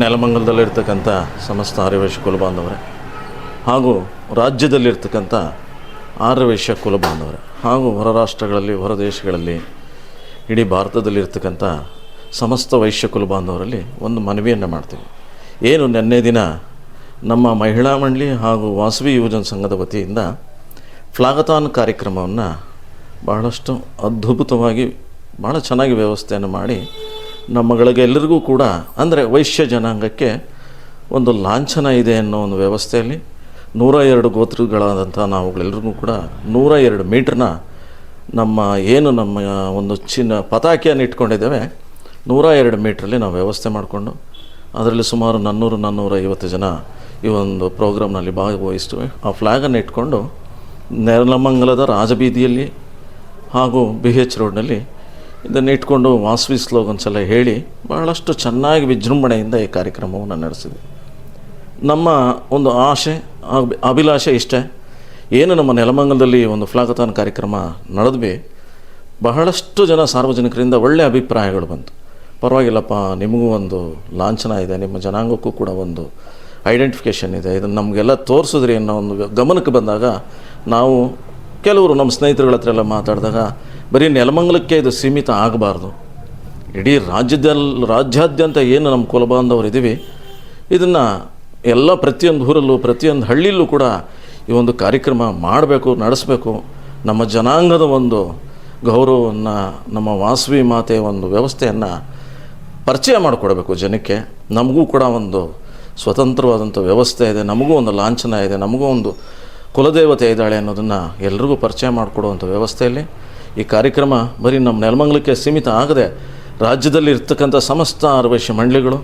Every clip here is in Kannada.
ನೆಲಮಂಗಲದಲ್ಲಿರ್ತಕ್ಕಂಥ ಸಮಸ್ತ ಆರ್ಯವೇಶ ಕುಲ ಬಾಂಧವರೇ, ಹಾಗೂ ರಾಜ್ಯದಲ್ಲಿರ್ತಕ್ಕಂಥ ಆರ್ಯವೇಶ ಕುಲ ಬಾಂಧವರೇ, ಹಾಗೂ ಹೊರ ರಾಷ್ಟ್ರಗಳಲ್ಲಿ, ಹೊರ ದೇಶಗಳಲ್ಲಿ, ಇಡೀ ಭಾರತದಲ್ಲಿರ್ತಕ್ಕಂಥ ಸಮಸ್ತ ವೈಶ್ಯ ಕುಲ ಬಾಂಧವರಲ್ಲಿ ಒಂದು ಮನವಿಯನ್ನು ಮಾಡ್ತೀವಿ. ಏನು ನಿನ್ನೆ ದಿನ ನಮ್ಮ ಮಹಿಳಾ ಮಂಡಳಿ ಹಾಗೂ ವಾಸವಿ ಯುವಜನ ಸಂಘದ ವತಿಯಿಂದ ಫ್ಲಾಗತಾನ್ ಕಾರ್ಯಕ್ರಮವನ್ನು ಬಹಳಷ್ಟು ಅದ್ಭುತವಾಗಿ ಭಾಳ ಚೆನ್ನಾಗಿ ವ್ಯವಸ್ಥೆಯನ್ನು ಮಾಡಿ ನಮ್ಮಗಳಿಗೆ ಎಲ್ಲರಿಗೂ ಕೂಡ, ಅಂದರೆ ವೈಶ್ಯ ಜನಾಂಗಕ್ಕೆ ಒಂದು ಲಾಂಛನ ಇದೆ ಅನ್ನೋ ಒಂದು ವ್ಯವಸ್ಥೆಯಲ್ಲಿ ನೂರ ಎರಡು ಗೋತ್ರಗಳಾದಂಥ ನಾವುಗಳೆಲ್ಲರಿಗೂ ಕೂಡ ನೂರ ಎರಡು ಮೀಟ್ರನ್ನ ನಮ್ಮ ಏನು ನಮ್ಮ ಒಂದು ಚಿನ್ನ ಪತಾಕಿಯನ್ನು ಇಟ್ಕೊಂಡಿದ್ದೇವೆ, ನೂರ ಎರಡು ಮೀಟ್ರಲ್ಲಿ ನಾವು ವ್ಯವಸ್ಥೆ ಮಾಡಿಕೊಂಡು, ಅದರಲ್ಲಿ ಸುಮಾರು ನಾನ್ನೂರು ನಾನ್ನೂರ ಐವತ್ತು ಜನ ಈ ಒಂದು ಪ್ರೋಗ್ರಾಮ್ನಲ್ಲಿ ಭಾಗವಹಿಸ್ತೀವಿ ಆ ಫ್ಲ್ಯಾಗನ್ನು ಇಟ್ಕೊಂಡು ನೆರಲಮಂಗಲದ ರಾಜಬೀದಿಯಲ್ಲಿ ಹಾಗೂ ಬಿ ಎಚ್ ರೋಡ್ನಲ್ಲಿ ಇದನ್ನು ಇಟ್ಕೊಂಡು ವಾಸವಿ ಸ್ಲೋಗನ್ಸೆಲ್ಲ ಹೇಳಿ ಬಹಳಷ್ಟು ಚೆನ್ನಾಗಿ ವಿಜೃಂಭಣೆಯಿಂದ ಈ ಕಾರ್ಯಕ್ರಮವನ್ನು ನಡೆಸಿದೆ. ನಮ್ಮ ಒಂದು ಆಶೆ, ಅಭಿ- ಅಭಿಲಾಷೆ ಇಷ್ಟೇ. ಏನು ನಮ್ಮ ನೆಲಮಂಗಲದಲ್ಲಿ ಒಂದು ಫ್ಲಾಗತಾನ್ ಕಾರ್ಯಕ್ರಮ ನಡೆದ್ವಿ. ಬಹಳಷ್ಟು ಜನ ಸಾರ್ವಜನಿಕರಿಂದ ಒಳ್ಳೆಯ ಅಭಿಪ್ರಾಯಗಳು ಬಂತು. ಪರವಾಗಿಲ್ಲಪ್ಪ, ನಿಮಗೂ ಒಂದು ಲಾಂಛನ ಇದೆ, ನಿಮ್ಮ ಜನಾಂಗಕ್ಕೂ ಕೂಡ ಒಂದು ಐಡೆಂಟಿಫಿಕೇಷನ್ ಇದೆ. ಇದನ್ನು ನಮಗೆಲ್ಲ ತೋರಿಸಿದ್ರಿ ಅನ್ನೋ ಒಂದು ಗಮನಕ್ಕೆ ಬಂದಾಗ ನಾವು ಕೆಲವರು ನಮ್ಮ ಸ್ನೇಹಿತರುಗಳ ಹತ್ರ ಎಲ್ಲ ಮಾತಾಡಿದಾಗ ಬರೀ ನೆಲಮಂಗಲಕ್ಕೆ ಇದು ಸೀಮಿತ ಆಗಬಾರ್ದು. ಇಡೀ ರಾಜ್ಯದಲ್ಲಿ ರಾಜ್ಯಾದ್ಯಂತ ಏನು ನಮ್ಮ ಕುಲಬಾಂಧವರು ಇದ್ದೀವಿ ಇದನ್ನು ಎಲ್ಲ ಪ್ರತಿಯೊಂದು ಊರಲ್ಲೂ, ಪ್ರತಿಯೊಂದು ಹಳ್ಳಿಯಲ್ಲೂ ಕೂಡ ಈ ಒಂದು ಕಾರ್ಯಕ್ರಮ ಮಾಡಬೇಕು, ನಡೆಸಬೇಕು. ನಮ್ಮ ಜನಾಂಗದ ಒಂದು ಗೌರವವನ್ನು, ನಮ್ಮ ವಾಸವಿ ಮಾತೆಯ ಒಂದು ವ್ಯವಸ್ಥೆಯನ್ನು ಪರಿಚಯ ಮಾಡಿಕೊಡಬೇಕು ಜನಕ್ಕೆ. ನಮಗೂ ಕೂಡ ಒಂದು ಸ್ವತಂತ್ರವಾದಂಥ ವ್ಯವಸ್ಥೆ ಇದೆ, ನಮಗೂ ಒಂದು ಲಾಂಛನ ಇದೆ, ನಮಗೂ ಒಂದು ಕುಲದೇವತೆ ಇದ್ದಾಳೆ ಅನ್ನೋದನ್ನು ಎಲ್ರಿಗೂ ಪರಿಚಯ ಮಾಡಿಕೊಡುವಂಥ ವ್ಯವಸ್ಥೆಯಲ್ಲಿ ಈ ಕಾರ್ಯಕ್ರಮ ಬರೀ ನಮ್ಮ ನೆಲಮಂಗಲಕ್ಕೆ ಸೀಮಿತ ಆಗದೆ ರಾಜ್ಯದಲ್ಲಿ ಇರ್ತಕ್ಕಂಥ ಸಮಸ್ತ ಆರ್ವೈಶ್ಯ ಮಂಡಳಿಗಳು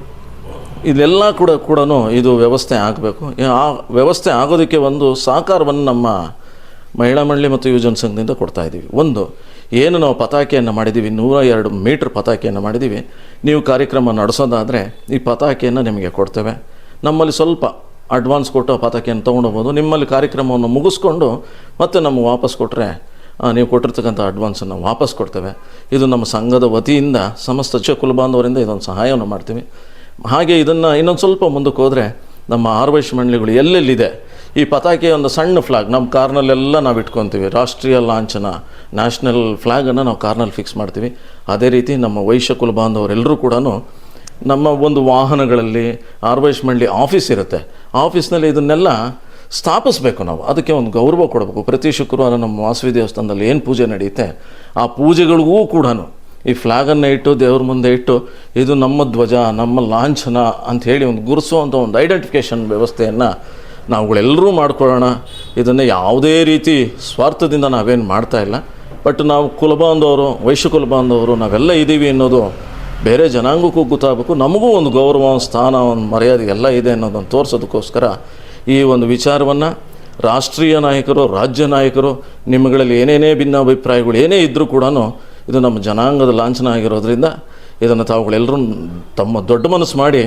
ಇದೆಲ್ಲ ಕೂಡ ಕೂಡ ಇದು ವ್ಯವಸ್ಥೆ ಆಗಬೇಕು. ಆ ವ್ಯವಸ್ಥೆ ಆಗೋದಕ್ಕೆ ಒಂದು ಸಹಕಾರವನ್ನು ನಮ್ಮ ಮಹಿಳಾ ಮಂಡಳಿ ಮತ್ತು ಯುವಜನ ಸಂಘದಿಂದ ಕೊಡ್ತಾ ಇದ್ದೀವಿ. ಒಂದು, ಏನು ನಾವು ಪತಾಕೆಯನ್ನು ಮಾಡಿದ್ದೀವಿ, ನೂರ ಎರಡು ಮೀಟ್ರ್ ಪತಾಕೆಯನ್ನು ಮಾಡಿದ್ದೀವಿ. ನೀವು ಕಾರ್ಯಕ್ರಮ ನಡೆಸೋದಾದರೆ ಈ ಪತಾಕೆಯನ್ನು ನಿಮಗೆ ಕೊಡ್ತೇವೆ. ನಮ್ಮಲ್ಲಿ ಸ್ವಲ್ಪ ಅಡ್ವಾನ್ಸ್ ಕೊಟ್ಟು ಪತಾಕೆಯನ್ನು ತೊಗೊಂಡೋಗ್ಬೋದು ನಿಮ್ಮಲ್ಲಿ ಕಾರ್ಯಕ್ರಮವನ್ನು ಮುಗಿಸ್ಕೊಂಡು ಮತ್ತೆ ನಮಗೆ ವಾಪಸ್ ಕೊಟ್ಟರೆ ನೀವು ಕೊಟ್ಟಿರ್ತಕ್ಕಂಥ ಅಡ್ವಾನ್ಸನ್ನು ವಾಪಸ್ ಕೊಡ್ತೇವೆ. ಇದು ನಮ್ಮ ಸಂಘದ ವತಿಯಿಂದ, ಸಮಸ್ತ ಚ ಕುಲಬಾಂಧವರಿಂದ ಇದೊಂದು ಸಹಾಯವನ್ನು ಮಾಡ್ತೀವಿ. ಹಾಗೆ ಇದನ್ನು ಇನ್ನೊಂದು ಸ್ವಲ್ಪ ಮುಂದಕ್ಕೆ ಹೋದರೆ ನಮ್ಮ ಆರ್ವೈಶ್ ಮಂಡಳಿಗಳು ಎಲ್ಲೆಲ್ಲಿದೆ, ಈ ಪತಾಕೆಯ ಒಂದು ಸಣ್ಣ ಫ್ಲಾಗ್ ನಮ್ಮ ಕಾರ್ನಲ್ಲೆಲ್ಲ ನಾವು ಇಟ್ಕೊತೀವಿ. ರಾಷ್ಟ್ರೀಯ ಲಾಂಛನ ನ್ಯಾಷನಲ್ ಫ್ಲ್ಯಾಗನ್ನು ನಾವು ಕಾರ್ನಲ್ಲಿ ಫಿಕ್ಸ್ ಮಾಡ್ತೀವಿ. ಅದೇ ರೀತಿ ನಮ್ಮ ವೈಶ್ಯ ಕುಲ ಬಾಂಧವರೆಲ್ಲರೂ ಕೂಡ ನಮ್ಮ ಒಂದು ವಾಹನಗಳಲ್ಲಿ ಆರ್ವೈಶ್ ಮಂಡಳಿ ಆಫೀಸ್ ಇರುತ್ತೆ. ಆಫೀಸ್ನಲ್ಲಿ ಇದನ್ನೆಲ್ಲ ಸ್ಥಾಪಿಸ್ಬೇಕು ನಾವು. ಅದಕ್ಕೆ ಒಂದು ಗೌರವ ಕೊಡಬೇಕು. ಪ್ರತಿ ಶುಕ್ರವಾರ ನಮ್ಮ ವಾಸವಿ ದೇವಸ್ಥಾನದಲ್ಲಿ ಏನು ಪೂಜೆ ನಡೆಯುತ್ತೆ, ಆ ಪೂಜೆಗಳಿಗೂ ಕೂಡ ಈ ಫ್ಲ್ಯಾಗನ್ನು ಇಟ್ಟು, ದೇವ್ರ ಮುಂದೆ ಇಟ್ಟು, ಇದು ನಮ್ಮ ಧ್ವಜ, ನಮ್ಮ ಲಾಂಛನ ಅಂತ ಹೇಳಿ ಒಂದು ಗುರುಸುವಂಥ ಒಂದು ಐಡೆಂಟಿಫಿಕೇಷನ್ ವ್ಯವಸ್ಥೆಯನ್ನು ನಾವುಗಳೆಲ್ಲರೂ ಮಾಡಿಕೊಳ್ಳೋಣ. ಇದನ್ನು ಯಾವುದೇ ರೀತಿ ಸ್ವಾರ್ಥದಿಂದ ನಾವೇನು ಮಾಡ್ತಾ ಇಲ್ಲ. ಬಟ್ ನಾವು ಕುಲಬಾಂಧವರು, ವೈಶ್ಯ ಕುಲಬಾಂಧವರು, ನಾವೆಲ್ಲ ಇದ್ದೀವಿ ಅನ್ನೋದು ಬೇರೆ ಜನಾಂಗಕ್ಕೂ ಗೊತ್ತಾಗಬೇಕು. ನಮಗೂ ಒಂದು ಗೌರವ ಒಂದು ಸ್ಥಾನ, ಒಂದು ಮರ್ಯಾದೆ ಎಲ್ಲ ಇದೆ ಅನ್ನೋದನ್ನು ತೋರಿಸೋದಕ್ಕೋಸ್ಕರ ಈ ಒಂದು ವಿಚಾರವನ್ನು ರಾಷ್ಟ್ರೀಯ ನಾಯಕರು, ರಾಜ್ಯ ನಾಯಕರು, ನಿಮ್ಮಗಳಲ್ಲಿ ಏನೇನೇ ಭಿನ್ನಾಭಿಪ್ರಾಯಗಳು ಏನೇ ಇದ್ದರೂ ಕೂಡ ಇದು ನಮ್ಮ ಜನಾಂಗದ ಲಾಂಛನ ಆಗಿರೋದ್ರಿಂದ ಇದನ್ನು ತಾವುಗಳೆಲ್ಲರೂ ತಮ್ಮ ದೊಡ್ಡ ಮನಸ್ಸು ಮಾಡಿ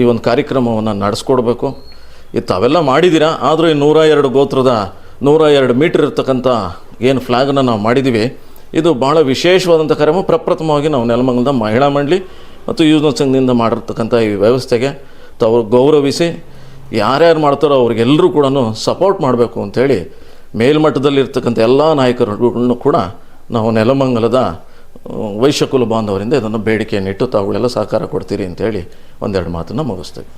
ಈ ಒಂದು ಕಾರ್ಯಕ್ರಮವನ್ನು ನಡೆಸ್ಕೊಡ್ಬೇಕು. ಇದು ತಾವೆಲ್ಲ ಮಾಡಿದ್ದೀರಾ? ಆದರೂ ಈ ನೂರ ಎರಡು ಗೋತ್ರದ, ನೂರ ಎರಡು ಮೀಟ್ರ್ ಇರ್ತಕ್ಕಂಥ ಏನು ಫ್ಲ್ಯಾಗನ್ನು ನಾವು ಮಾಡಿದ್ದೀವಿ. ಇದು ಭಾಳ ವಿಶೇಷವಾದಂಥ ಕಾರ್ಯಕ್ರಮ. ಪ್ರಪ್ರಥಮವಾಗಿ ನಾವು ನೆಲಮಂಗಲದ ಮಹಿಳಾ ಮಂಡಳಿ ಮತ್ತು ಯೂಸ್ ಸಂಘದಿಂದ ಮಾಡಿರ್ತಕ್ಕಂಥ ಈ ವ್ಯವಸ್ಥೆಗೆ ತಾವು ಗೌರವಿಸಿ ಯಾರ್ಯಾರು ಮಾಡ್ತಾರೋ ಅವ್ರಿಗೆಲ್ಲರೂ ಕೂಡ ಸಪೋರ್ಟ್ ಮಾಡಬೇಕು ಅಂಥೇಳಿ ಮೇಲ್ಮಟ್ಟದಲ್ಲಿರ್ತಕ್ಕಂಥ ಎಲ್ಲ ನಾಯಕರುಗಳನ್ನು ಕೂಡ ನಾವು ನೆಲಮಂಗಲದ ವೈಶ್ಯಕುಲ ವೈಶ್ಯ ಬಾಂಧವರಿಂದ ಇದನ್ನು ಬೇಡಿಕೆಯನ್ನಿಟ್ಟು ತಾವುಗಳೆಲ್ಲ ಸಹಕಾರ ಕೊಡ್ತೀರಿ ಅಂತೇಳಿ ಒಂದೆರಡು ಮಾತನ್ನು ಮುಗಿಸ್ತೇವೆ.